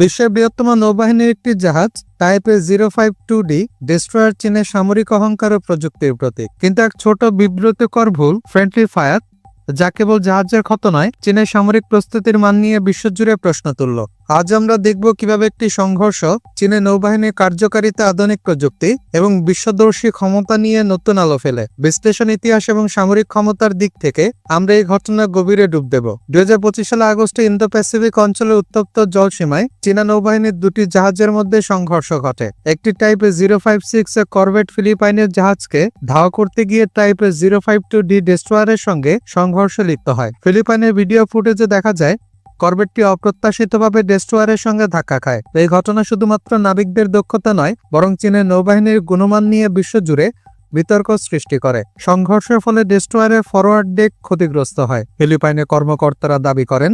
বিশ্বের বৃহত্তম নৌবাহিনীর একটি জাহাজ টাইপে zero five two D, destroyer চীনের সামরিক অহংকার ও প্রযুক্তির প্রতীক। কিন্তু এক ছোট বিব্রতকর ভুল, ফ্রেন্ডলি ফায়ার, যা কেবল জাহাজের ক্ষত নয়, চীনের সামরিক প্রস্তুতির মান নিয়ে বিশ্বজুড়ে প্রশ্ন তুলল। আজ আমরা দেখব কীভাবে একটি সংঘর্ষ চীনের নৌবাহিনীর কার্যকারিতা, আধুনিক প্রযুক্তি এবং বিশ্বদর্শী ক্ষমতা নিয়ে নতুন আলো ফেলে। বিশ্লেষণ ইতিহাস এবং সামরিক ক্ষমতার দিক থেকে আমরা এই ঘটনার গভীরে ডুব দেব। দুই হাজার পঁচিশ সালে আগস্টে ইন্দো প্যাসিফিক অঞ্চলের উত্তপ্ত জলসীমায় চীনা নৌবাহিনীর দুটি জাহাজের মধ্যে সংঘর্ষ ঘটে। একটি টাইপে জিরো ফাইভ সিক্স করভেট ফিলিপাইনের জাহাজকে ধাওয়া করতে গিয়ে টাইপে জিরো ফাইভ টু ডি ডেস্ট্রয়ারের সঙ্গে সংঘর্ষে লিপ্ত হয়। ফিলিপাইনের ভিডিও ফুটেজে দেখা যায় করবেটটি অপ্রত্যাশিতভাবে ডেস্ট্রয়ারের সঙ্গে ধাক্কা খায়। এই ঘটনা শুধুমাত্র নাবিকদের দক্ষতা নয়, বরং চীনের নৌবাহিনীর গুণমান নিয়ে বিশ্বজুড়ে বিতর্ক সৃষ্টি করে। সংঘর্ষের ফলে ডেস্ট্রয়ারের ফরওয়ার্ড ডেক ক্ষতিগ্রস্ত হয়। ফিলিপাইনের কর্মকর্তারা দাবি করেন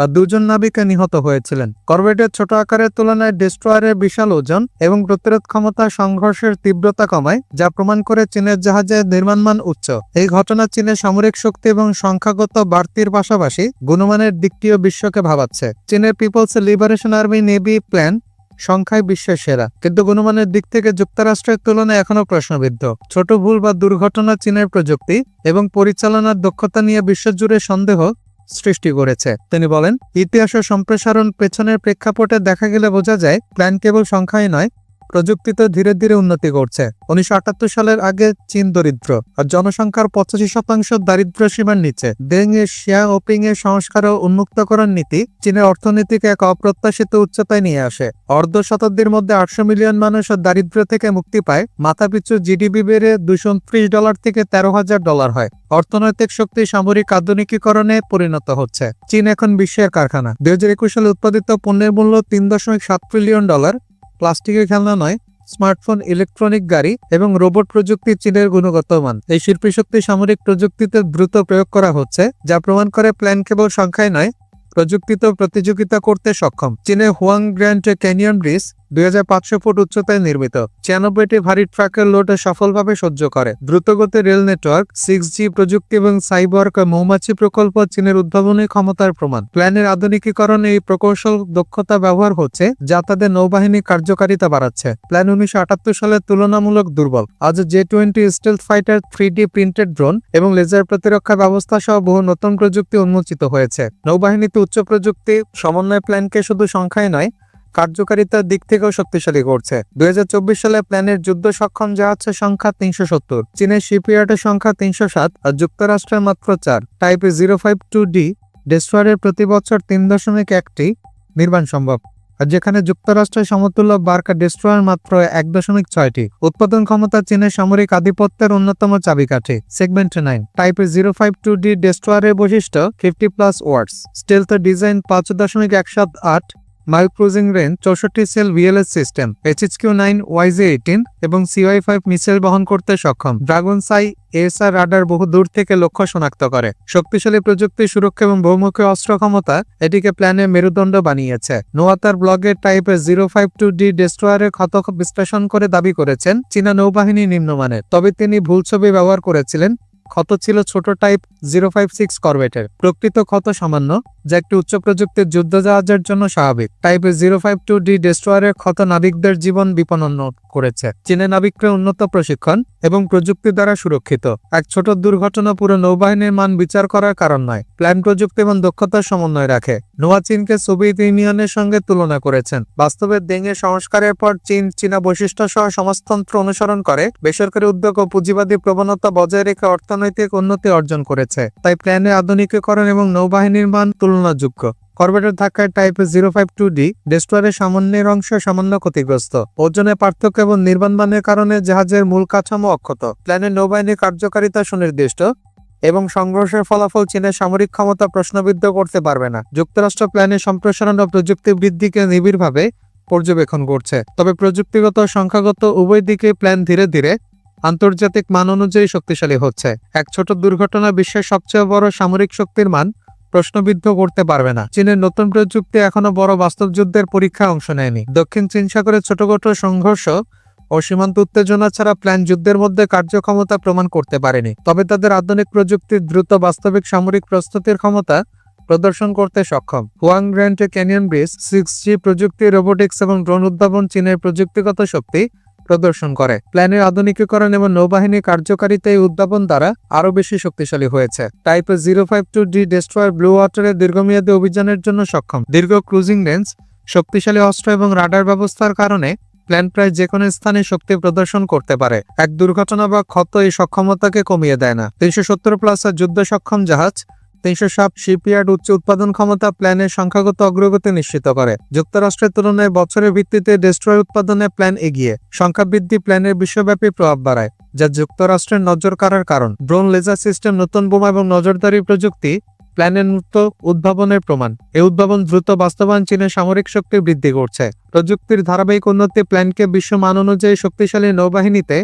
আর দুজন নাবিকা নিহত হয়েছিলেন। করবেটের ছোট আকারের তুলনায় ডেস্ট্রয়ারের বিশাল ওজন এবং প্রতিরোধ ক্ষমতা সংঘর্ষের তীব্রতা কমায়, যা প্রমাণ করে চীনের জাহাজের নির্মাণমান উচ্চ। এই ঘটনা চীনের সামরিক শক্তি এবং সংখ্যাগত বাড়তির পাশাপাশি গুণমানের দিকটিও বিশ্বকে ভাবাচ্ছে। চীনের people's liberation army navy PLAN সংখ্যায় বিশ্বের সেরা, কিন্তু গুণমানের দিক থেকে যুক্তরাষ্ট্রের তুলনায় এখনও প্রশ্নবিদ্ধ। ছোট ভুল বা দুর্ঘটনা চীনের প্রযুক্তি এবং পরিচালনার দক্ষতা নিয়ে বিশ্বজুড়ে সন্দেহ সৃষ্টি করেছে। তিনি বলেন, ইতিহাস ও সম্প্রসারণ পেছনের প্রেক্ষাপটে দেখা গেলে বোঝা যায়, প্ল্যান কেবল সংখ্যায় নয় প্রযুক্তিতে ধীরে ধীরে উন্নতি করছে। উনিশশো আটাত্তর সালের আগে চীন দরিদ্র, আর জনসংখ্যার পঁচাশি শতাংশ দারিদ্র সীমার নিচে। দেং এ শিয়া ওপিং এর সংস্কার ও উন্মুক্তকরণ নীতি চীনের অর্থনীতিকে এক অপ্রত্যাশিত উচ্চতায় নিয়ে আসে। অর্ধ শতাব্দীর মধ্যে আটশো মিলিয়ন মানুষ দারিদ্র থেকে মুক্তি পায়, মাথাপিছু জিডিপি বেড়ে দুশো ডলার থেকে তেরো হাজার ডলার হয়। অর্থনৈতিক শক্তি সামরিক আধুনিকীকরণে পরিণত হচ্ছে। চীন এখন বিশ্বের কারখানা। দুই হাজার একুশ সালে উৎপাদিত পণ্যের মূল্য তিন দশমিক সাত ট্রিলিয়ন ডলার প্লাস্টিকের খেলনা নয়, স্মার্টফোন, ইলেকট্রনিক গাড়ি এবং রোবট প্রযুক্তি চীনের গুণগত মান এই শিল্পী শক্তি সামরিক প্রযুক্তিতে দ্রুত প্রয়োগ করা হচ্ছে, যা প্রমাণ করে প্ল্যান কেবল সংখ্যায় নয় প্রযুক্তিতে প্রতিযোগিতা করতে সক্ষম। চীনে হুয়াং গ্র্যান্ড ক্যানিয়ন ব্রিজ দুই হাজার পাঁচশো ফুট উচ্চতায় নির্মিত। ছিয়ানব্বইটি ভারী ট্রাকের লোড সফলভাবে সহ্য করে। দ্রুতগতি রেল নেটওয়ার্ক সিক্স জি প্রযুক্তি এবং সাইবর্গ মৌমাছি প্রকল্প চীনের উদ্ভাবনী ক্ষমতার প্রমাণ। প্ল্যানের আধুনিকীকরণে এই প্রকৌশল দক্ষতা ব্যবহার হচ্ছে, যা তাদের নৌবাহিনী কার্যকারিতা বাড়াচ্ছে। প্ল্যান উনিশশো আটাত্তর সালে তুলনামূলক দুর্বল। আজ J twenty stealth fighter three D printed drone এবং লেজার প্রতিরক্ষা ব্যবস্থা সহ বহু নতুন প্রযুক্তি উন্মোচিত হয়েছে। নৌবাহিনীতে উচ্চ প্রযুক্তি, সমন্বয় প্ল্যানকে শুধু সংখ্যায় নয় কার্যকারিতার দিক থেকেও শক্তিশালী করছে। দুই হাজার চব্বিশ সালে প্ল্যানের যুদ্ধ সক্ষম জাহাজের সংখ্যা তিনশো সত্তর, চীনের শিপইয়ার্ডের সংখ্যা তিনশো সাত আর যুক্তরাষ্ট্রের মাত্র চার। Type zero five two D ডেস্ট্রয়ারের প্রতি বছর তিন দশমিক একটি নির্মাণ সম্ভব। আর যেখানে যুক্তরাষ্ট্রের সমতুল্য বার্কা ডেস্ট্রয়ার মাত্র এক দশমিক ছয়টি। উৎপাদন ক্ষমতা চীনের সামরিক আধিপত্যের অন্যতম চাবিকাঠি। Segment nine. টাইপের জিরো ফাইভ টু ডি ডেস্ট্রয়ারের বৈশিষ্ট্য fifty plus words. Stealth design পাঁচ দশমিক এক সাত আট মাইল ক্রুজিং রেঞ্জ চৌষট্টি cell VLS system HHQ nine YJ ওয়াইজে eighteen এবং সিওয়াই ফাইভ মিসাইল বহন করতে সক্ষম। ড্রাগন সাই এএসআর রাডার বহু দূর থেকে লক্ষ্য শনাক্ত করে। শক্তিশালী প্রযুক্তি সুরক্ষা এবং বহুমুখী অস্ত্র ক্ষমতা এটিকে প্ল্যানে মেরুদণ্ড বানিয়েছে। নোয়াতার ব্লগের টাইপের জিরো ফাইভ টু ডি ডেস্ট্রয়ারের ক্ষত বিশ্লেষণ করে দাবি করেছেন চীনা নৌবাহিনী নিম্নমানের। তবে তিনি ভুল ছবি ব্যবহার করেছিলেন ক্ষত ছিল ছোট টাইপ জিরো ফাইভ সিক্স করবেটের প্রকৃত ক্ষত সামান্য, যা একটি উচ্চ প্রযুক্তির যুদ্ধ জাহাজের জন্য স্বাভাবিক। টাইপের জিরো ফাইভ টু ডি ডেস্ট্রয়ারের ক্ষত নাবিকদের জীবন বিপন্ন করেছে। চীনে নাবিকরা উন্নত প্রশিক্ষণ এবং প্রযুক্তি দ্বারা সুরক্ষিত। এক ছোট দুর্ঘটনা পুরো নৌবাহিনীর মান বিচার করার কারণ নয়, প্ল্যান প্রযুক্তি এবং দক্ষতার সমন্বয় রাখে। নোয়া চীনকে সোভিয়েত ইউনিয়নের সঙ্গে তুলনা করেছেন। বাস্তবে দেঙে সংস্কারের পর চীন চীনা বৈশিষ্ট্য সহ সমাজতন্ত্র অনুসরণ করে বেসরকারি উদ্যোগ ও পুঁজিবাদী প্রবণতা বজায় রেখে অর্থনৈতিক উন্নতি অর্জন করেছে। তাই প্ল্যানের আধুনিকীকরণ এবং নৌবাহিনীর মান তুলনাযোগ্য। করবেটের ধাক্কায় টাইপে জিরো ফাইভ টু ডি ডেস্ট্রয়ারের সামান্যের অংশ সামান্য ক্ষতিগ্রস্ত। ওজনের পার্থক্য এবং নির্মাণমানের কারণে জাহাজের মূল কাঠামো অক্ষত। প্ল্যানের নৌবাহিনীর কার্যকারিতা সুনির্দিষ্ট এবং সংঘর্ষের ফলাফল চীনের সামরিক ক্ষমতা প্রশ্নবিদ্ধ করতে পারবে না। যুক্তরাষ্ট্র প্ল্যানের সম্প্রসারণ ও প্রযুক্তি বৃদ্ধিকে নিবিড়ভাবে পর্যবেক্ষণ করছে। তবে প্রযুক্তিগত সংখ্যাগত উভয় দিকে প্ল্যান ধীরে ধীরে আন্তর্জাতিক মান অনুযায়ী শক্তিশালী হচ্ছে। এক ছোট দুর্ঘটনা বিশ্বের সবচেয়ে বড় সামরিক শক্তির মান প্রশ্নবিদ্ধ করতে পারবে না। চীনের নতুন প্রযুক্তি এখনও বড় বাস্তব যুদ্ধের পরীক্ষায় অংশ নেয়নি। দক্ষিণ চীন সাগরের ছোটখাটো সংঘর্ষ ও সীমান্ত উত্তেজনা ছাড়া প্ল্যান যুদ্ধের মধ্যে কার্যক্ষমতা প্রমাণ করতে পারেনি। তবে তাদের আধুনিক প্রযুক্তির দ্রুত বাস্তবিক সামরিক প্রস্তুতির ক্ষমতা প্রদর্শন করতে সক্ষম। Huang Grand, Canyon Bridge, six G প্রযুক্তি, রোবোটিক্স এবং ড্রোন উদ্ভাবন চীনের প্রযুক্তিগত শক্তি প্রদর্শন করে। প্ল্যানের আধুনিকীকরণ এবং নৌবাহিনীর কার্যকারিতা এই উদ্ভাবন দ্বারা আরও বেশি শক্তিশালী হয়েছে। টাইপের zero five two D destroyer blue ওয়াটারের দীর্ঘমেয়াদী অভিযানের জন্য সক্ষম। দীর্ঘ ক্রুজিং রেঞ্জ শক্তিশালী অস্ত্র এবং রাডার ব্যবস্থার কারণে প্ল্যান প্রায় যে কোনো স্থানে শক্তি প্রদর্শন করতে পারে। এক দুর্ঘটনা বা ক্ষত এই সক্ষমতাকে কমিয়ে দেয় না। তিনশো সত্তর প্লাস যুদ্ধ সক্ষম জাহাজ তিনশো সাত শিপইয়ার্ড উচ্চ উৎপাদন ক্ষমতা প্ল্যানের সংখ্যাগত অগ্রগতি নিশ্চিত করে। যুক্তরাষ্ট্রের তুলনায় বছরের ভিত্তিতে ডেস্ট্রয় উৎপাদনে প্ল্যান এগিয়ে। সংখ্যা বৃদ্ধি প্ল্যানের বিশ্বব্যাপী প্রভাব বাড়ায়, যা যুক্তরাষ্ট্রের নজর কাড়ার কারণ। ড্রোন লেজার সিস্টেম, নতুন বোমা এবং নজরদারি প্রযুক্তি প্ল্যানের মুক্ত উদ্ভাবনের প্রমাণ। এই উদ্ভাবন দ্রুত বাস্তবায়ন চীনের সামরিক শক্তি বৃদ্ধি করছে। প্রযুক্তির ধারাবাহিক উন্নতি প্ল্যানকে বিশ্ব মান অনুযায়ী শক্তিশালী নৌবাহিনীতে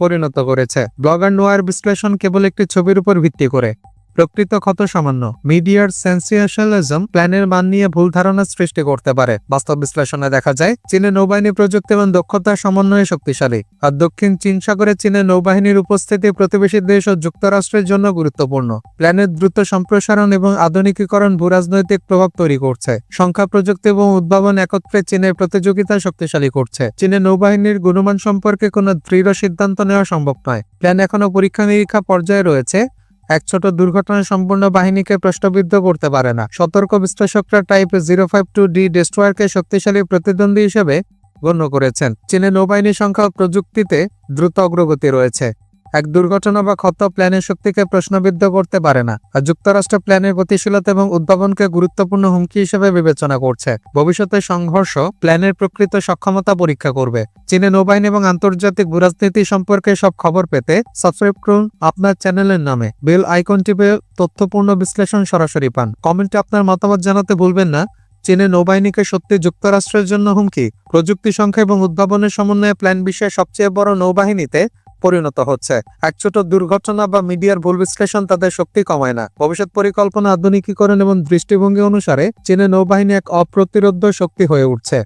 পরিণত করেছে। ব্লগার নোয়ার বিশ্লেষণ কেবল একটি ছবির উপর ভিত্তি করে। প্রকৃত ক্ষত সামান্য। মিডিয়ার সেন্সিয়েশনালিজম প্ল্যানের মান নিয়ে ভুল ধারণা সৃষ্টি করতে পারে। বাস্তব বিশ্লেষণে দেখা যায় চীনের নৌবাহিনী প্রযুক্তি এবং দক্ষতার সমন্বয়ে শক্তিশালী। আর দক্ষিণ চীন সাগরে চীনের নৌবাহিনীর উপস্থিতি প্রতিবেশী দেশ ও যুক্তরাষ্ট্রের জন্য গুরুত্বপূর্ণ। প্ল্যানের দ্রুত সম্প্রসারণ এবং আধুনিকীকরণ ভূরাজনৈতিক প্রভাব তৈরি করছে। সংখ্যা, প্রযুক্তি এবং উদ্ভাবন একত্রে চীনের প্রতিযোগিতা শক্তিশালী করছে। চীনের নৌবাহিনীর গুণমান সম্পর্কে কোনো দৃঢ় সিদ্ধান্ত নেওয়া সম্ভব নয়। প্ল্যান এখনও পরীক্ষা নিরীক্ষা পর্যায়ে রয়েছে। এক ছোট দুর্ঘটনা সম্পূর্ণ বাহিনীকে প্রশ্নবিদ্ধ করতে পারে না। সতর্ক বিশ্লেষকরা type zero five two D ডেস্ট্রয়ারকে শক্তিশালী প্রতিদ্বন্দ্বী হিসেবে গণ্য করেছেন। চীনে নৌবাহিনীর সংখ্যা প্রযুক্তিতে দ্রুত অগ্রগতি রয়েছে। এক দুর্ঘটনা বা ক্ষত প্ল্যানের শক্তিকে প্রশ্নবিদ্ধ করতে পারে না, আর যুক্তরাষ্ট্র প্ল্যানের গতিশীলতা এবং উদ্ভাবনকে গুরুত্বপূর্ণ হুমকি হিসেবে বিবেচনা করছে। ভবিষ্যতে সংঘর্ষ প্ল্যানের প্রকৃত সক্ষমতা পরীক্ষা করবে। চীনের নৌবাহিনী এবং আন্তর্জাতিক ভূরাজনীতি সম্পর্কে সব খবর পেতে সাবস্ক্রাইব করুন আপনার চ্যানেলের নামে। বেল আইকন টিপে তথ্যপূর্ণ বিশ্লেষণ সরাসরি পান। কমেন্টে আপনার মতামত জানাতে ভুলবেন না। চীনের নৌবাহিনীকে সত্যি যুক্তরাষ্ট্রের জন্য হুমকি? প্রযুক্তি সংখ্যা এবং উদ্ভাবনের সমন্বয়ে প্ল্যান বিশ্বের সবচেয়ে বড় নৌবাহিনীতে পরিণত হচ্ছে। এক ছোট দুর্ঘটনা বা মিডিয়ার ভুল বিশ্লেষণ তাদের শক্তি কমায় না। ভবিষ্যৎ পরিকল্পনা আধুনিকীকরণ এবং দৃষ্টিভঙ্গি অনুসারে চীনের নৌবাহিনী এক অপ্রতিরোধ্য শক্তি হয়ে উঠছে।